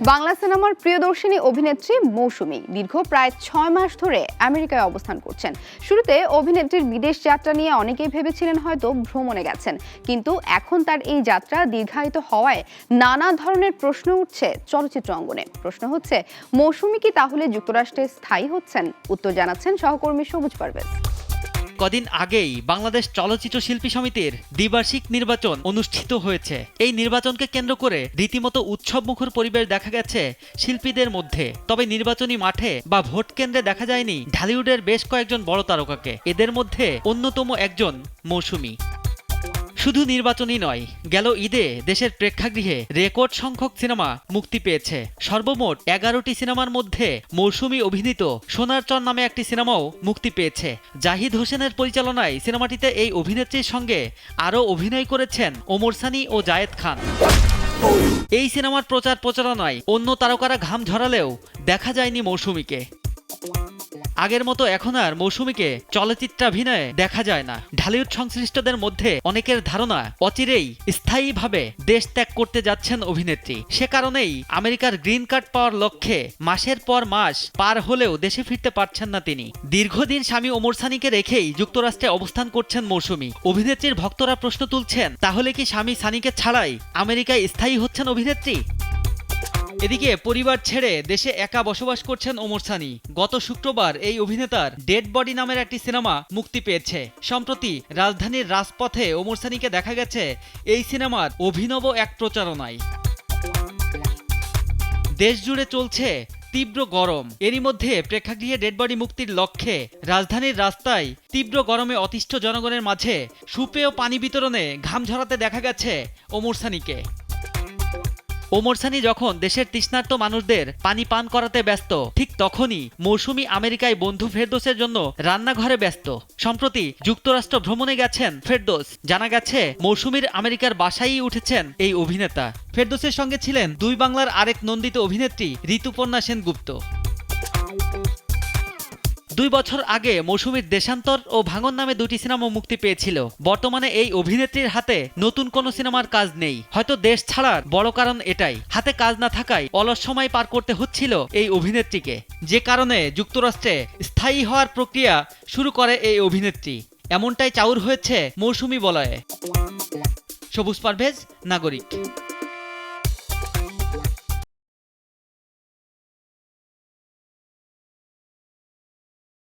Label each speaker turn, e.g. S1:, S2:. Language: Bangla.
S1: বাংলা সিনেমার প্রিয়দর্শিনী অভিনেত্রী মৌসুমী দীর্ঘ প্রায় ছয় মাস ধরে আমেরিকায় অবস্থান করছেন। শুরুতে অভিনেত্রীর বিদেশ যাত্রা নিয়ে অনেকেই ভেবেছিলেন হয়তো ভ্রমণে গেছেন। কিন্তু এখন তার এই যাত্রা দীর্ঘায়িত হওয়ায় নানা ধরনের প্রশ্ন উঠছে চলচ্চিত্র অঙ্গনে। প্রশ্ন হচ্ছে, মৌসুমী কি তাহলে যুক্তরাষ্ট্রে স্থায়ী হচ্ছেন? উত্তর জানাচ্ছেন সহকর্মী সবুজ পারভেজ।
S2: কদিন আগেই বাংলাদেশ চলচ্চিত্র শিল্পী সমিতির দ্বিবার্ষিক নির্বাচন অনুষ্ঠিত হয়েছে। এই নির্বাচনকে কেন্দ্র করে রীতিমতো উৎসব মুখর পরিবেশ দেখা গেছে শিল্পীদের মধ্যে। তবে নির্বাচনী মাঠে বা ভোট কেন্দ্রে দেখা যায়নি ঢালিউডের বেশ কয়েকজন বড় তারকাকে। এদের মধ্যে অন্যতম একজন মৌসুমী। শুধু নির্বাচনই নয়, গেল ঈদে দেশের প্রেক্ষাগৃহে রেকর্ড সংখ্যক সিনেমা মুক্তি পেয়েছে। সর্বমোট এগারোটি সিনেমার মধ্যে মৌসুমী অভিনীত সোনার চর নামে একটি সিনেমাও মুক্তি পেয়েছে। জাহিদ হোসেনের পরিচালনায় সিনেমাটিতে এই অভিনেত্রীর সঙ্গে আরও অভিনয় করেছেন ওমর সানি ও জায়েদ খান। এই সিনেমার প্রচার প্রচারণায় অন্য তারকারা ঘাম ঝরালেও দেখা যায়নি মৌসুমীকে। আগের মতো এখন আর মৌসুমীকে চলচ্চিত্রাভিনয়ে দেখা যায় না। ঢালিউড সংশ্লিষ্টদের মধ্যে অনেকের ধারণা অচিরেই স্থায়ীভাবে দেশ ত্যাগ করতে যাচ্ছেন অভিনেত্রী। সে কারণেই আমেরিকার গ্রিন কার্ড পাওয়ার লক্ষ্যে মাসের পর মাস পার হলেও দেশে ফিরতে পারছেন না তিনি। দীর্ঘদিন স্বামী ওমর সানিকে রেখেই যুক্তরাষ্ট্রে অবস্থান করছেন মৌসুমী। অভিনেত্রীর ভক্তরা প্রশ্ন তুলছেন, তাহলে কি স্বামী সানিকে ছাড়াই আমেরিকায় স্থায়ী হচ্ছেন অভিনেত্রী? এদিকে পরিবার ছেড়ে দেশে একা বসবাস করছেন ওমর সানি। গত শুক্রবার এই অভিনেতার ডেড বডি নামের একটি সিনেমা মুক্তি পেয়েছে। সম্প্রতি রাজধানীর রাজপথে ওমর সানিকে দেখা গেছে এই সিনেমার অভিনব এক প্রচারণায়। দেশ জুড়ে চলছে তীব্র গরম। এরই মধ্যে প্রেক্ষাগৃহে ডেড বডি মুক্তির লক্ষ্যে রাজধানীর রাস্তায় তীব্র গরমে অতিষ্ঠ জনগণের মাঝে সুপেয় পানি বিতরণে ঘাম ঝরাতে দেখা গেছে ওমর সানিকে। ওমর সানি যখন দেশের তৃষ্ণার্ত মানুষদের পানি পান করাতে ব্যস্ত, ঠিক তখনই মৌসুমি আমেরিকায় বন্ধু ফেরদোসের জন্য রান্নাঘরে ব্যস্ত। সম্প্রতি যুক্তরাষ্ট্র ভ্রমণে গেছেন ফেরদোস। জানা গেছে, মৌসুমির আমেরিকার বাসায়ই উঠেছেন এই অভিনেতা। ফেরদোসের সঙ্গে ছিলেন দুই বাংলার আরেক নন্দিত অভিনেত্রী ঋতুপর্ণা সেনগুপ্ত। দুই বছর আগে মৌসুমীর দেশান্তর ও ভাঙন নামে দুটি সিনেমা মুক্তি পেয়েছিল। বর্তমানে এই অভিনেত্রীর হাতে নতুন কোনো সিনেমার কাজ নেই। হয়তো দেশ ছাড়ার বড় কারণ এটাই। হাতে কাজ না থাকায় অলস সময় পার করতে হচ্ছিল এই অভিনেত্রীকে। যে কারণে যুক্তরাষ্ট্রে স্থায়ী হওয়ার প্রক্রিয়া শুরু করে এই অভিনেত্রী। এমনটাই চাউর হয়েছে মৌসুমী বলয়ে। সবুজ পারভেজ, নাগরিক।